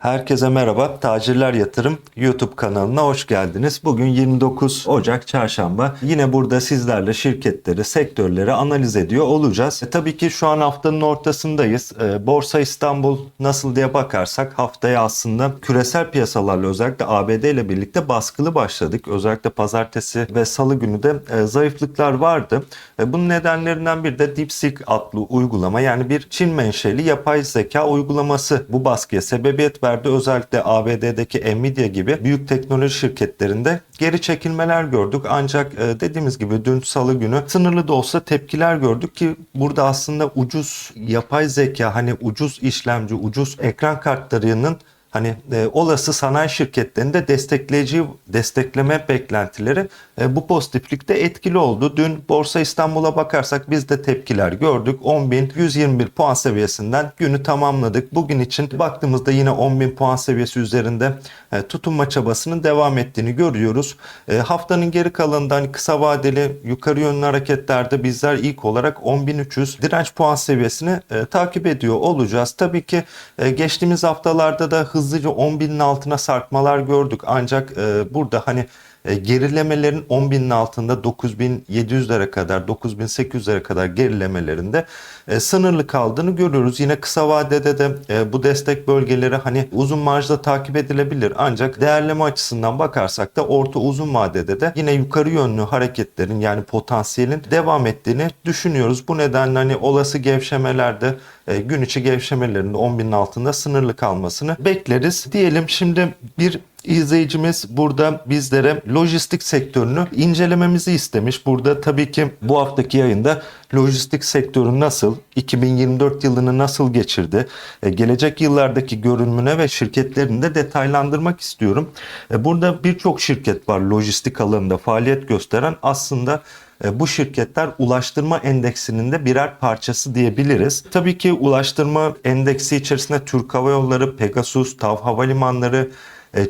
Herkese merhaba. Tacirler Yatırım YouTube kanalına hoş geldiniz. Bugün 29 Ocak Çarşamba. Yine burada sizlerle şirketleri, sektörleri analiz ediyor olacağız. E, tabii ki şu an haftanın ortasındayız. E, Borsa İstanbul nasıl diye bakarsak haftaya aslında küresel piyasalarla özellikle ABD ile birlikte baskılı başladık. Özellikle pazartesi ve salı günü de e, zayıflıklar vardı. E, bunun nedenlerinden biri de DeepSeek adlı uygulama yani bir Çin menşeli yapay zeka uygulaması bu baskıya sebebiyet verdi. Özellikle ABD'deki Nvidia gibi büyük teknoloji şirketlerinde geri çekilmeler gördük. Ancak e, dediğimiz gibi dün salı günü sınırlı da olsa tepkiler gördük ki burada aslında ucuz yapay zeka hani ucuz işlemci, ucuz ekran kartlarının hani e, olası sanayi şirketlerinde destekleyici destekleme beklentileri bu pozitiflikte etkili oldu. Dün Borsa İstanbul'a bakarsak biz de tepkiler gördük. 10.121 puan seviyesinden günü tamamladık. Bugün için baktığımızda yine 10.000 puan seviyesi üzerinde e, tutunma çabasının devam ettiğini görüyoruz. E, haftanın geri kalanında hani kısa vadeli yukarı yönlü hareketlerde bizler ilk olarak 10.300 direnç puan seviyesini e, takip ediyor olacağız. Tabii ki e, geçtiğimiz haftalarda da hızlıca 10.000'in altına sarkmalar gördük. Ancak e, burada hani e, gerilemelerin 10.000'in altında 9.700'lere kadar 9.800'lere kadar gerilemelerinde e, sınırlı kaldığını görüyoruz. Yine kısa vadede de e, bu destek bölgeleri hani uzun marjda takip edilebilir. Ancak değerleme açısından bakarsak da orta uzun vadede de yine yukarı yönlü hareketlerin yani potansiyelin devam ettiğini düşünüyoruz. Bu nedenle hani olası gevşemelerde e, gün içi gevşemelerinde 10.000'in altında sınırlı kalmasını bekleriz. Diyelim şimdi bir izleyicimiz burada bizlere lojistik sektörünü incelememizi istemiş. Burada tabii ki bu haftaki yayında lojistik sektörü nasıl, 2024 yılını nasıl geçirdi, e, gelecek yıllardaki görünümüne ve şirketlerini de detaylandırmak istiyorum. E, Burada birçok şirket var lojistik alanında faaliyet gösteren aslında e, bu şirketler ulaştırma endeksinin de birer parçası diyebiliriz. Tabii ki ulaştırma endeksi içerisinde Türk Hava Yolları, Pegasus, TAV Havalimanları,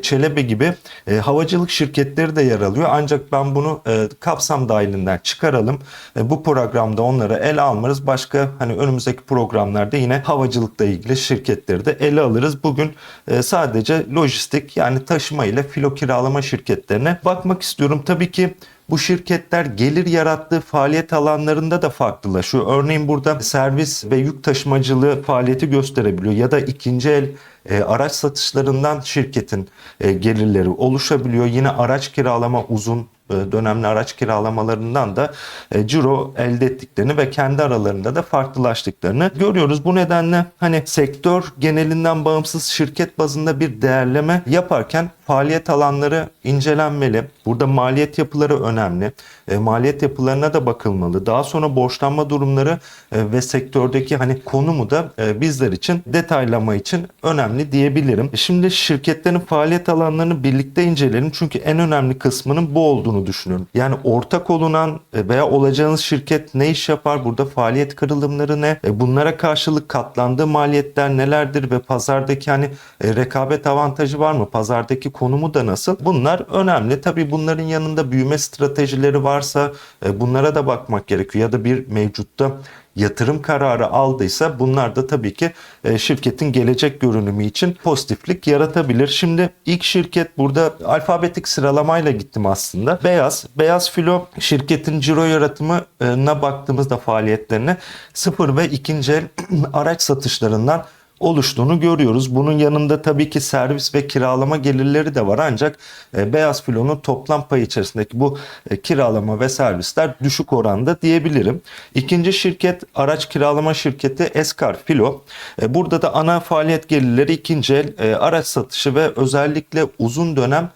Çelebi gibi e, havacılık şirketleri de yer alıyor. Ancak ben bunu e, kapsam dahilinden çıkaralım. E, bu programda onları ele almarız. Başka hani önümüzdeki programlarda yine havacılıkla ilgili şirketleri de ele alırız. Bugün e, sadece lojistik yani taşıma ile filo kiralama şirketlerine bakmak istiyorum. Tabii ki bu şirketler gelir yarattığı faaliyet alanlarında da farklılaşıyor. Örneğin burada servis ve yük taşımacılığı faaliyeti gösterebiliyor ya da ikinci el e, araç satışlarından şirketin e, gelirleri oluşabiliyor. Yine araç kiralama uzun dönemli araç kiralamalarından da e, ciro elde ettiklerini ve kendi aralarında da farklılaştıklarını görüyoruz. Bu nedenle hani sektör genelinden bağımsız şirket bazında bir değerleme yaparken faaliyet alanları incelenmeli. Burada maliyet yapıları önemli. E, maliyet yapılarına da bakılmalı. Daha sonra borçlanma durumları e, ve sektördeki hani konumu da e, bizler için detaylama için önemli diyebilirim. E, Şimdi şirketlerin faaliyet alanlarını birlikte inceleyelim. Çünkü en önemli kısmının bu olduğunu düşünüyorum. Yani ortak olunan e, veya olacağınız şirket ne iş yapar? Burada faaliyet kırılımları ne? E, Bunlara karşılık katlandığı maliyetler nelerdir ve pazardaki hani e, rekabet avantajı var mı? Pazardaki konumu da nasıl? Bunlar önemli. Tabii bunların yanında büyüme stratejileri varsa bunlara da bakmak gerekiyor. Ya da bir mevcutta yatırım kararı aldıysa bunlar da tabii ki e, şirketin gelecek görünümü için pozitiflik yaratabilir. Şimdi ilk şirket burada alfabetik sıralamayla gittim aslında. Beyaz, Beyaz Filo şirketin ciro yaratımına baktığımızda faaliyetlerine sıfır ve ikinci el araç satışlarından oluştuğunu görüyoruz. Bunun yanında tabii ki servis ve kiralama gelirleri de var ancak e, Beyaz Filo'nun toplam payı içerisindeki bu e, kiralama ve servisler düşük oranda diyebilirim. İkinci şirket araç kiralama şirketi Eskar Filo. E, burada da ana faaliyet gelirleri ikinci el araç satışı ve özellikle uzun dönem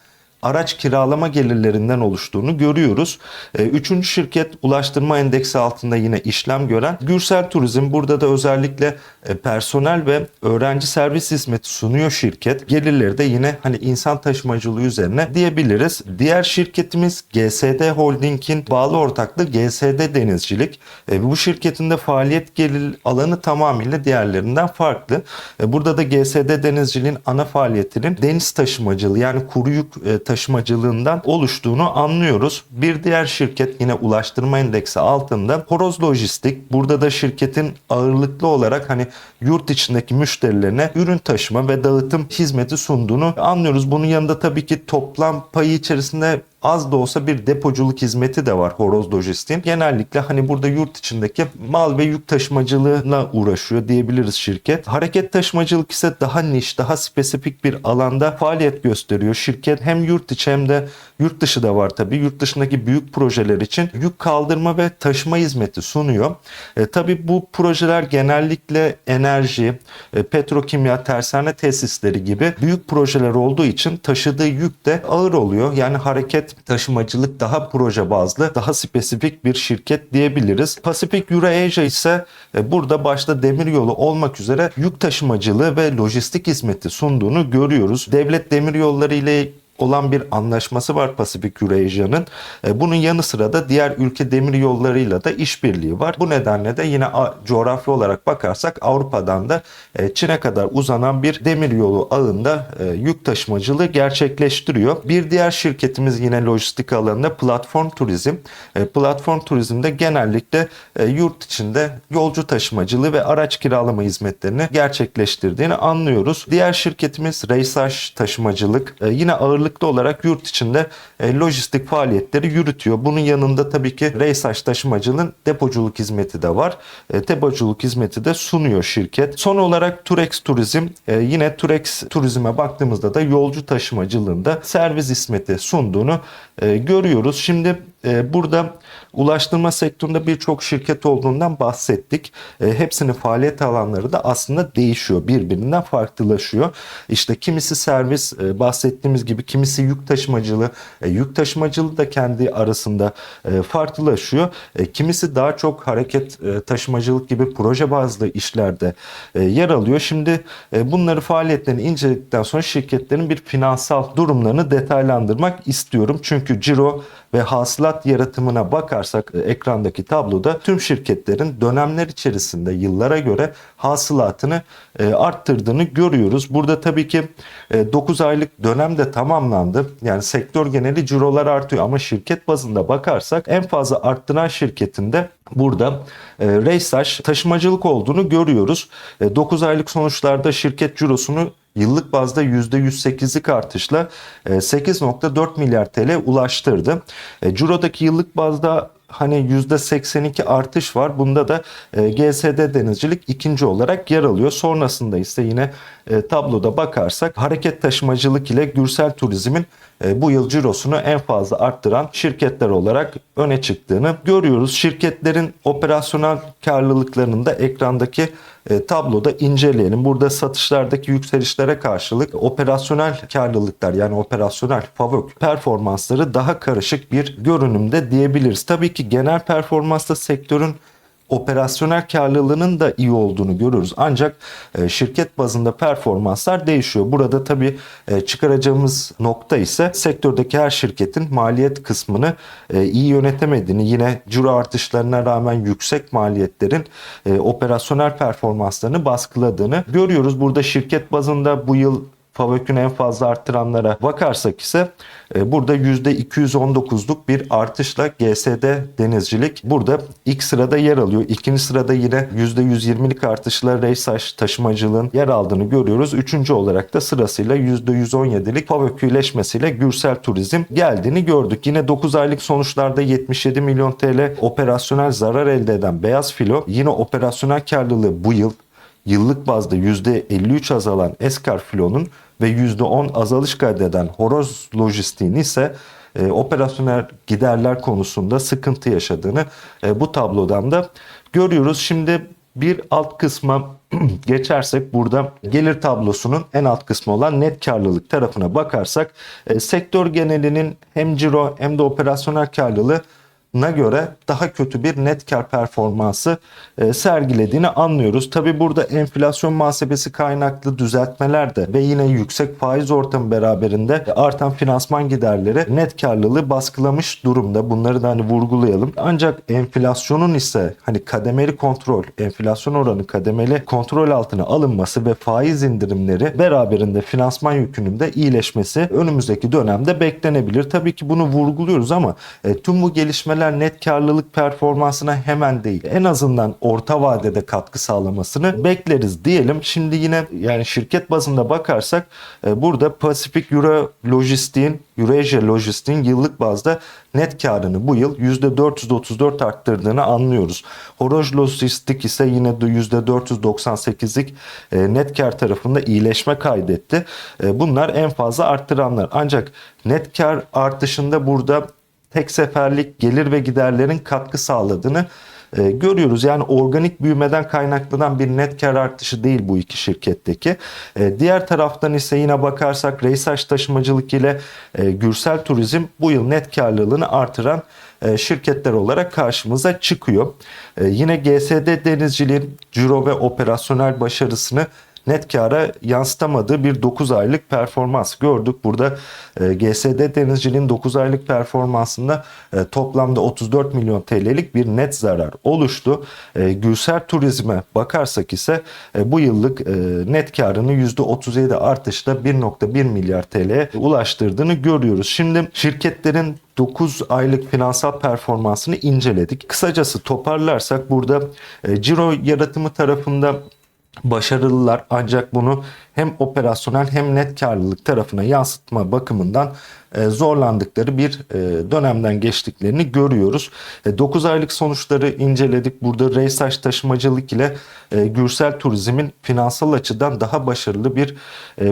araç kiralama gelirlerinden oluştuğunu görüyoruz. E, Üçüncü şirket ulaştırma endeksi altında yine işlem gören Gürsel Turizm. Burada da özellikle e, personel ve öğrenci servis hizmeti sunuyor şirket. Gelirleri de yine hani insan taşımacılığı üzerine diyebiliriz. Diğer şirketimiz GSD Holding'in bağlı ortaklığı GSD Denizcilik. E, Bu şirketin de faaliyet gelir alanı tamamıyla diğerlerinden farklı. Burada da GSD Denizciliğin ana faaliyetinin deniz taşımacılığı yani kuru yük taşımacılığı taşımacılığından oluştuğunu anlıyoruz. Bir diğer şirket yine ulaştırma endeksi altında Horoz Lojistik. Burada da şirketin ağırlıklı olarak hani yurt içindeki müşterilerine ürün taşıma ve dağıtım hizmeti sunduğunu anlıyoruz. Bunun yanında tabii ki toplam payı içerisinde az da olsa bir depoculuk hizmeti de var Horoz Lojistik'in. Genellikle hani burada yurt içindeki mal ve yük taşımacılığına uğraşıyor diyebiliriz şirket. Hareket taşımacılık ise daha niş, daha spesifik bir alanda faaliyet gösteriyor. Şirket hem yurt içi hem de yurt dışı da var tabii. Yurt dışındaki büyük projeler için yük kaldırma ve taşıma hizmeti sunuyor. E, tabii bu projeler genellikle enerji, e, petrokimya, tersane tesisleri gibi büyük projeler olduğu için taşıdığı yük de ağır oluyor. Yani hareket taşımacılık daha proje bazlı, daha spesifik bir şirket diyebiliriz. Pacific Eurasia ise e, burada başta demiryolu olmak üzere yük taşımacılığı ve lojistik hizmeti sunduğunu görüyoruz. Devlet demiryolları ile olan bir anlaşması var Pasifik Eurasia'nın. E, Bunun yanı sıra da diğer ülke demir yollarıyla da işbirliği var. Bu nedenle de yine a- coğrafi olarak bakarsak Avrupa'dan da e, Çin'e kadar uzanan bir demir yolu ağında e, yük taşımacılığı gerçekleştiriyor. Bir diğer şirketimiz yine lojistik alanında platform turizm. Platform turizmde genellikle yurt içinde yolcu taşımacılığı ve araç kiralama hizmetlerini gerçekleştirdiğini anlıyoruz. Diğer şirketimiz Reysaj Taşımacılık. Yine ağırlıklı olarak yurt içinde e, lojistik faaliyetleri yürütüyor. Bunun yanında tabii ki Reysaj Taşımacılığın depoculuk hizmeti de var. E, Depoculuk hizmeti de sunuyor şirket. Son olarak Turex Turizm. E, Yine Turex Turizm'e baktığımızda da yolcu taşımacılığında servis hizmeti sunduğunu görüyoruz. Şimdi burada ulaştırma sektöründe birçok şirket olduğundan bahsettik. E, hepsinin faaliyet alanları da aslında değişiyor. Birbirinden farklılaşıyor. İşte kimisi servis e, bahsettiğimiz gibi kimisi yük taşımacılığı. E, yük taşımacılığı da kendi arasında e, farklılaşıyor. Kimisi daha çok hareket taşımacılık gibi proje bazlı işlerde yer alıyor. Şimdi bunları faaliyetlerini inceledikten sonra şirketlerin bir finansal durumlarını detaylandırmak istiyorum. Çünkü ciro ve hasılat yaratımına bakarsak e, ekrandaki tabloda tüm şirketlerin dönemler içerisinde yıllara göre hasılatını e, arttırdığını görüyoruz. Burada tabii ki 9 aylık dönem de tamamlandı. Yani sektör geneli cirolar artıyor ama şirket bazında bakarsak en fazla arttıran şirketinde burada e, Reysaj taşımacılık olduğunu görüyoruz. 9 aylık sonuçlarda şirket cirosunu yıllık bazda %108'lik artışla e, 8.4 milyar TL ulaştırdı. E, Ciro'daki yıllık bazda hani %82 artış var. Bunda da e, GSD denizcilik ikinci olarak yer alıyor. Sonrasında ise yine e, tabloda bakarsak hareket taşımacılık ile Gürsel Turizm'in e, bu yıl cirosunu en fazla arttıran şirketler olarak öne çıktığını görüyoruz. Şirketlerin operasyonel karlılıklarını da ekrandaki e, tabloda inceleyelim. Burada satışlardaki yükselişlere karşılık operasyonel karlılıklar yani operasyonel FAVÖK performansları daha karışık bir görünümde diyebiliriz. Tabii ki genel performansta sektörün operasyonel karlılığının da iyi olduğunu görürüz. Ancak e, şirket bazında performanslar değişiyor. Burada tabii e, çıkaracağımız nokta ise sektördeki her şirketin maliyet kısmını e, iyi yönetemediğini, yine ciro artışlarına rağmen yüksek maliyetlerin operasyonel performanslarını baskıladığını görüyoruz. Burada şirket bazında bu yıl FAVÖK'ün en fazla arttıranlara bakarsak ise e, burada %219'luk bir artışla GSD denizcilik burada ilk sırada yer alıyor. İkinci sırada yine %120'lik artışla Reysaj taşımacılığın yer aldığını görüyoruz. Üçüncü olarak da sırasıyla %117'lik FAVÖK'üleşmesiyle Gürsel Turizm geldiğini gördük. Yine 9 aylık sonuçlarda 77 milyon TL operasyonel zarar elde eden Beyaz Filo yine operasyonel karlılığı bu yıl yıllık bazda %53 azalan Eskar Filo'nun ve %10 azalış kaydeden Horoz Lojistik'in ise e, operasyonel giderler konusunda sıkıntı yaşadığını e, bu tablodan da görüyoruz. Şimdi bir alt kısma geçersek burada gelir tablosunun en alt kısmı olan net karlılık tarafına bakarsak e, sektör genelinin hem ciro hem de operasyonel karlılığı na göre daha kötü bir net kar performansı e, sergilediğini anlıyoruz. Tabi burada enflasyon muhasebesi kaynaklı düzeltmeler de ve yine yüksek faiz ortamı beraberinde artan finansman giderleri net karlılığı baskılamış durumda. Bunları da hani vurgulayalım. Ancak enflasyonun ise hani kademeli kontrol, enflasyon oranı kademeli kontrol altına alınması ve faiz indirimleri beraberinde finansman yükünün de iyileşmesi önümüzdeki dönemde beklenebilir. Tabii ki bunu vurguluyoruz ama e, tüm bu gelişmeler net karlılık performansına hemen değil. En azından orta vadede katkı sağlamasını bekleriz diyelim. Şimdi yine yani şirket bazında bakarsak e, burada Pacific Euro Lojistik'in Eurasia Lojistik'in yıllık bazda net karını bu yıl %434 arttırdığını anlıyoruz. Horoz Lojistik ise yine de %498'lik e, net kar tarafında iyileşme kaydetti. E, Bunlar en fazla arttıranlar. Ancak net kar artışında burada tek seferlik gelir ve giderlerin katkı sağladığını e, görüyoruz. Yani organik büyümeden kaynaklanan bir net kar artışı değil bu iki şirketteki. E, diğer taraftan ise yine bakarsak Reysaç Taşımacılık ile e, Gürsel Turizm bu yıl net karlılığını artıran şirketler olarak karşımıza çıkıyor. Yine GSD Denizciliğin ciro ve operasyonel başarısını net kara yansıtamadığı bir 9 aylık performans gördük. Burada e, GSD Denizciliğin 9 aylık performansında e, toplamda 34 milyon TL'lik bir net zarar oluştu. E, Gülser Turizm'e bakarsak ise e, bu yıllık e, net karını %37 artışla 1.1 milyar TL'ye ulaştırdığını görüyoruz. Şimdi şirketlerin 9 aylık finansal performansını inceledik. Kısacası toparlarsak burada e, ciro yaratımı tarafında başarılılar ancak bunu hem operasyonel hem net karlılık tarafına yansıtma bakımından e, zorlandıkları bir e, dönemden geçtiklerini görüyoruz. 9 aylık sonuçları inceledik. Burada Reysaç Taşımacılık ile e, Gürsel Turizm'in finansal açıdan daha başarılı bir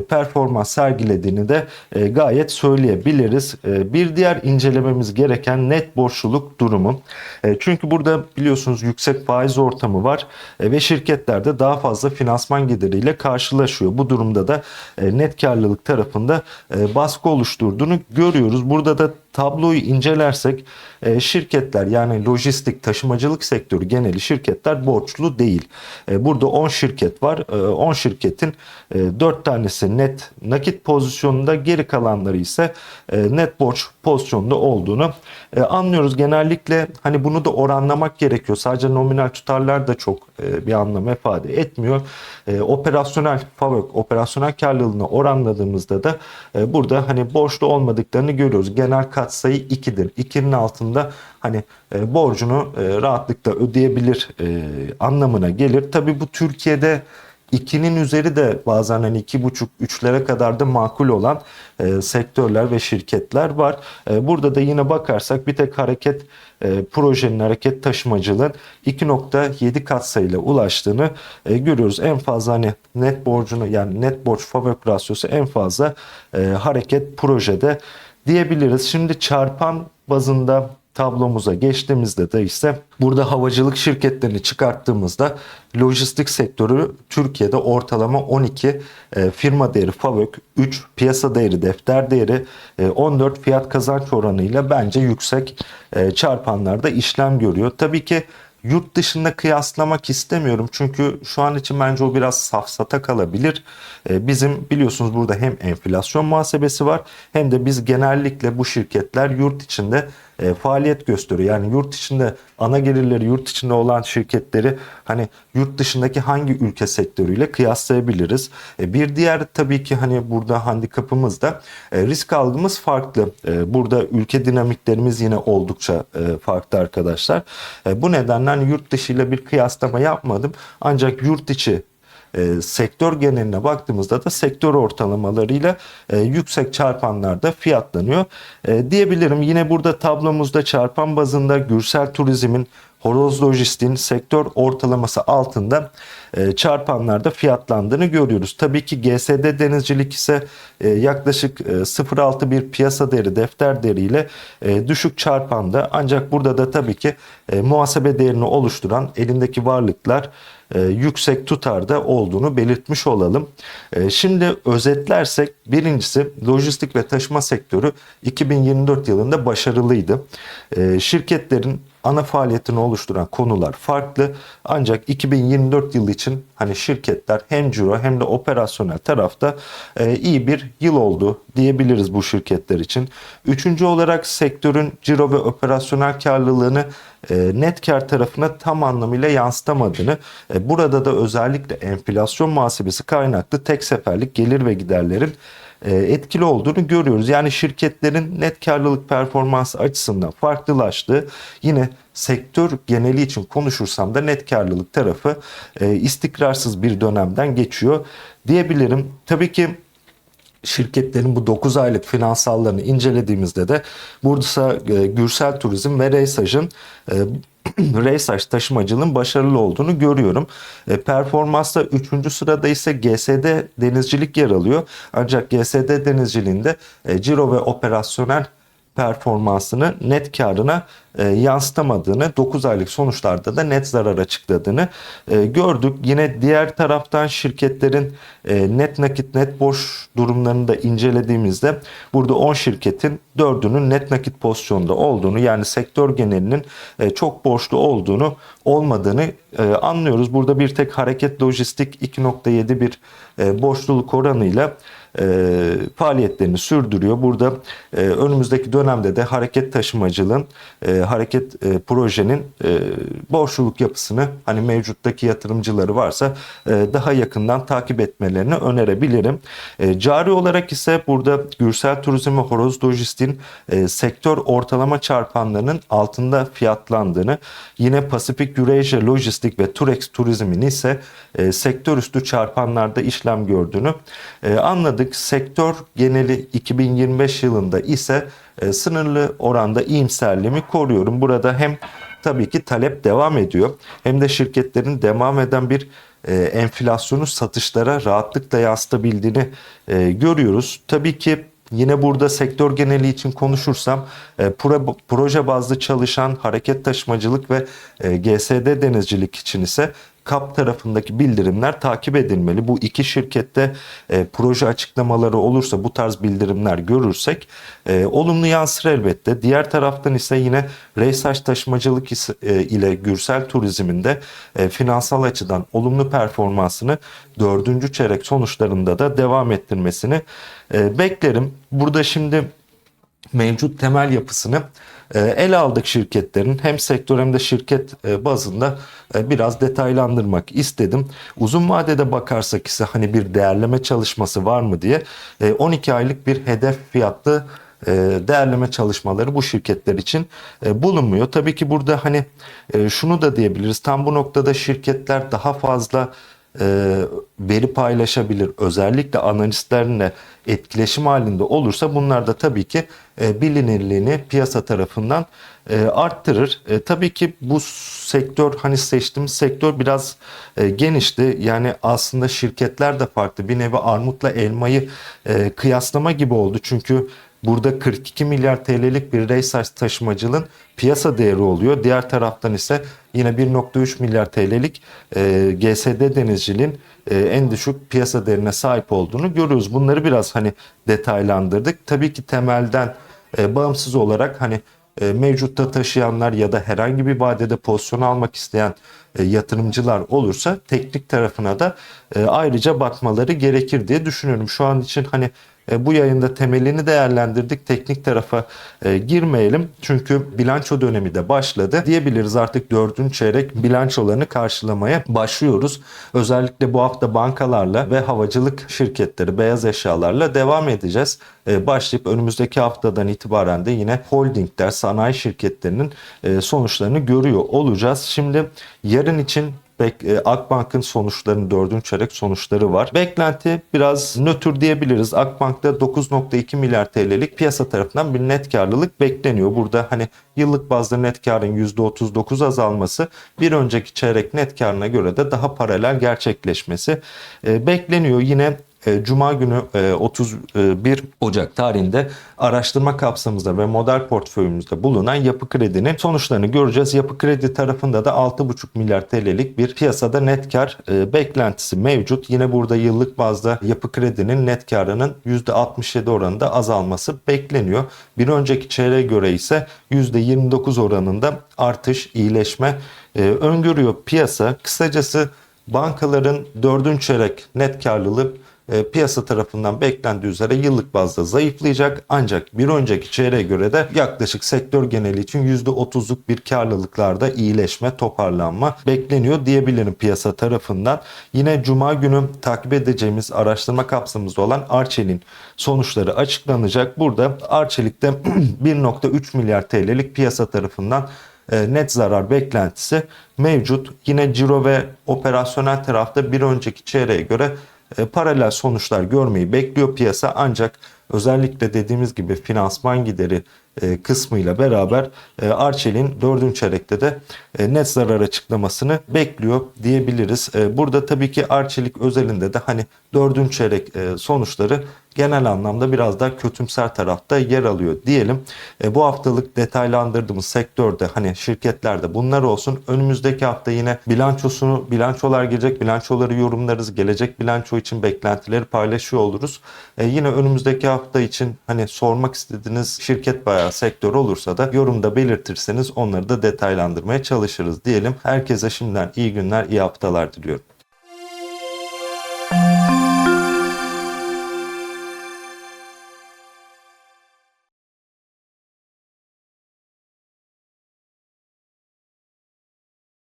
performans sergilediğini de gayet söyleyebiliriz. Bir diğer incelememiz gereken net borçluluk durumu. Çünkü burada biliyorsunuz yüksek faiz ortamı var ve şirketlerde daha fazla finansman gideriyle karşılaşıyor. Bu durumda da net karlılık tarafında baskı oluşturduğunu görüyoruz. Burada da tabloyu incelersek e, şirketler yani lojistik taşımacılık sektörü geneli şirketler borçlu değil. E, burada 10 şirket var. E, 10 şirketin e, 4 tanesi net nakit pozisyonunda geri kalanları ise net borç pozisyonunda olduğunu anlıyoruz. Genellikle hani bunu da oranlamak gerekiyor. Sadece nominal tutarlar da çok bir anlam ifade etmiyor. Operasyonel FAVÖK, operasyonel karlılığını oranladığımızda da burada hani borçlu olmadıklarını görüyoruz. Genel katsayı 2'dir. 2'nin altında hani e, borcunu e, rahatlıkla ödeyebilir e, anlamına gelir. Tabii bu Türkiye'de 2'nin üzeri de bazen hani iki buçuk üçlere kadar da makul olan e, sektörler ve şirketler var. E, burada da yine bakarsak bir tek hareket e, projenin hareket taşımacılığın 2.7 katsayıyla ulaştığını e, görüyoruz. En fazla hani net borcunu yani net borç fabrik rasyosu en fazla e, hareket projede diyebiliriz. Şimdi çarpan bazında tablomuza geçtiğimizde de ise burada havacılık şirketlerini çıkarttığımızda lojistik sektörü Türkiye'de ortalama 12 e, firma değeri FAVÖK 3 piyasa değeri defter değeri e, 14 fiyat kazanç oranıyla bence yüksek e, çarpanlarda işlem görüyor. Tabii ki yurt dışında kıyaslamak istemiyorum. Çünkü şu an için bence o biraz safsata kalabilir. Ee, Bizim biliyorsunuz burada hem enflasyon muhasebesi var hem de biz genellikle bu şirketler yurt içinde e, faaliyet gösteriyor. Yani yurt içinde ana gelirleri yurt içinde olan şirketleri hani yurt dışındaki hangi ülke sektörüyle kıyaslayabiliriz. E, Bir diğer tabii ki hani burada handikapımız da e, risk algımız farklı. E, Burada ülke dinamiklerimiz yine oldukça e, farklı arkadaşlar. E, Bu nedenle hani yurt dışı ile bir kıyaslama yapmadım. Ancak yurt içi e, sektör geneline baktığımızda da sektör ortalamalarıyla e, yüksek çarpanlarda fiyatlanıyor e, diyebilirim. Yine burada tablomuzda çarpan bazında Gürsel Turizm'in Horoz Lojistik'in sektör ortalaması altında çarpanlarda fiyatlandığını görüyoruz. Tabii ki GSD Denizcilik ise e, yaklaşık e, 0.6 bir piyasa değeri defter değeriyle e, düşük çarpanda ancak burada da tabii ki e, muhasebe değerini oluşturan elindeki varlıklar e, yüksek tutarda olduğunu belirtmiş olalım. E, şimdi özetlersek birincisi lojistik ve taşıma sektörü 2024 yılında başarılıydı. E, şirketlerin ana faaliyetini oluşturan konular farklı. Ancak 2024 yılı için hani şirketler hem ciro hem de operasyonel tarafta e, iyi bir yıl oldu diyebiliriz bu şirketler için. Üçüncü olarak sektörün ciro ve operasyonel karlılığını e, net kar tarafına tam anlamıyla yansıtamadığını, e, burada da özellikle enflasyon muhasebesi kaynaklı tek seferlik gelir ve giderlerin e, etkili olduğunu görüyoruz. Yani şirketlerin net karlılık performansı açısından farklılaştığı yine sektör geneli için konuşursam da net karlılık tarafı e, istikrarsız bir dönemden geçiyor diyebilirim. Tabii ki şirketlerin bu 9 aylık finansallarını incelediğimizde de Bursa e, Gürsel Turizm ve Reysaj'ın e, Reysaj taşımacılığın başarılı olduğunu görüyorum. E, performansta 3. sırada ise GSD denizcilik yer alıyor. Ancak GSD denizciliğinde e, ciro ve operasyonel performansını net karına e, yansıtamadığını, 9 aylık sonuçlarda da net zarar açıkladığını e, gördük. Yine diğer taraftan şirketlerin e, net nakit net borç durumlarını da incelediğimizde burada 10 şirketin 4'ünün net nakit pozisyonda olduğunu yani sektör genelinin e, çok borçlu olduğunu olmadığını e, anlıyoruz. Burada bir tek hareket lojistik 2.7 bir e, borçluluk oranıyla e, faaliyetlerini sürdürüyor. Burada e, önümüzdeki dönemde de hareket taşımacılığın, e, hareket e, projenin e, borçluluk yapısını hani mevcuttaki yatırımcıları varsa e, daha yakından takip etmelerini önerebilirim. E, cari olarak ise burada Gürsel Turizm ve Horoz Lojistik'in e, sektör ortalama çarpanlarının altında fiyatlandığını, yine Pasifik Eurasia Lojistik ve Turex Turizm'in ise e, sektör üstü çarpanlarda işlem gördüğünü e, anladık. Sektör geneli 2025 yılında ise e, sınırlı oranda iyimserliğimi koruyorum. Burada hem tabii ki talep devam ediyor hem de şirketlerin devam eden bir e, enflasyonu satışlara rahatlıkla yansıtabildiğini e, görüyoruz. Tabii ki Yine burada sektör geneli için konuşursam e, pro, proje bazlı çalışan hareket taşımacılık ve GSD denizcilik için ise KAP tarafındaki bildirimler takip edilmeli. Bu iki şirkette e, proje açıklamaları olursa bu tarz bildirimler görürsek e, olumlu yansır elbette. Diğer taraftan ise yine Reysaç taşımacılık e, ile Gürsel turizminde de e, finansal açıdan olumlu performansını dördüncü çeyrek sonuçlarında da devam ettirmesini e, beklerim. Burada şimdi mevcut temel yapısını e, ele aldık şirketlerin hem sektör hem de şirket e, bazında e, biraz detaylandırmak istedim. Uzun vadede bakarsak ise hani bir değerleme çalışması var mı diye 12 aylık bir hedef fiyatlı değerleme çalışmaları bu şirketler için bulunmuyor. Tabii ki burada hani şunu da diyebiliriz. Tam bu noktada şirketler daha fazla veri paylaşabilir. Özellikle analistlerle etkileşim halinde olursa bunlar da tabii ki bilinirliğini piyasa tarafından arttırır. tabii ki bu sektör hani seçtiğimiz sektör biraz genişti. Yani aslında şirketler de farklı. Bir nevi armutla elmayı kıyaslama gibi oldu. Çünkü Burada 42 milyar TL'lik bir Reysars taşımacılığın piyasa değeri oluyor. Diğer taraftan ise yine 1.3 milyar TL'lik e, GSD denizciliğin e, en düşük piyasa değerine sahip olduğunu görüyoruz. Bunları biraz hani detaylandırdık. Tabii ki temelden e, bağımsız olarak hani e, mevcutta taşıyanlar ya da herhangi bir vadede pozisyon almak isteyen e, yatırımcılar olursa teknik tarafına da e, ayrıca bakmaları gerekir diye düşünüyorum. Şu an için hani bu yayında temelini değerlendirdik. Teknik tarafa e, girmeyelim. Çünkü bilanço dönemi de başladı. Diyebiliriz artık dördüncü çeyrek bilançolarını karşılamaya başlıyoruz. Özellikle bu hafta bankalarla ve havacılık şirketleri, beyaz eşyalarla devam edeceğiz. E, başlayıp önümüzdeki haftadan itibaren de yine holdingler, sanayi şirketlerinin sonuçlarını görüyor olacağız. Şimdi yarın için e, Akbank'ın sonuçlarının dördüncü çeyrek sonuçları var. Beklenti biraz nötr diyebiliriz. Akbank'ta 9.2 milyar TL'lik piyasa tarafından bir net karlılık bekleniyor. Burada hani yıllık bazda net karın %39 azalması bir önceki çeyrek net karına göre de daha paralel gerçekleşmesi e, bekleniyor. Yine e, Cuma günü e, 31 Ocak tarihinde araştırma kapsamımızda ve model portföyümüzde bulunan Yapı Kredi'nin sonuçlarını göreceğiz. Yapı Kredi tarafında da 6,5 milyar TL'lik bir piyasada net kar e, beklentisi mevcut. Yine burada yıllık bazda Yapı Kredi'nin net karının %67 oranında azalması bekleniyor. Bir önceki çeyreğe göre ise %29 oranında artış, iyileşme e, öngörüyor piyasa. Kısacası bankaların dördüncü çeyrek net karlılığı e, piyasa tarafından beklendiği üzere yıllık bazda zayıflayacak. Ancak bir önceki çeyreğe göre de yaklaşık sektör geneli için %30'luk bir karlılıklarda iyileşme, toparlanma bekleniyor diyebilirim piyasa tarafından. Yine Cuma günü takip edeceğimiz araştırma kapsamımızda olan Arçelik'in sonuçları açıklanacak. Burada Arçelik'te 1.3 milyar TL'lik piyasa tarafından e, net zarar beklentisi mevcut. Yine ciro ve operasyonel tarafta bir önceki çeyreğe göre e, paralel sonuçlar görmeyi bekliyor piyasa ancak özellikle dediğimiz gibi finansman gideri e, kısmıyla beraber e, Arçelik'in 4. çeyrekte de e, net zarar açıklamasını bekliyor diyebiliriz. E, burada tabii ki Arçelik özelinde de hani 4. çeyrek e, sonuçları genel anlamda biraz daha kötümser tarafta yer alıyor diyelim. E, bu haftalık detaylandırdığımız sektörde hani şirketlerde bunlar olsun. Önümüzdeki hafta yine bilançosunu bilançolar gelecek. Bilançoları yorumlarız. Gelecek bilanço için beklentileri paylaşıyor oluruz. E, yine önümüzdeki hafta için hani sormak istediğiniz şirket veya sektör olursa da yorumda belirtirseniz onları da detaylandırmaya çalışırız diyelim. Herkese şimdiden iyi günler, iyi haftalar diliyorum.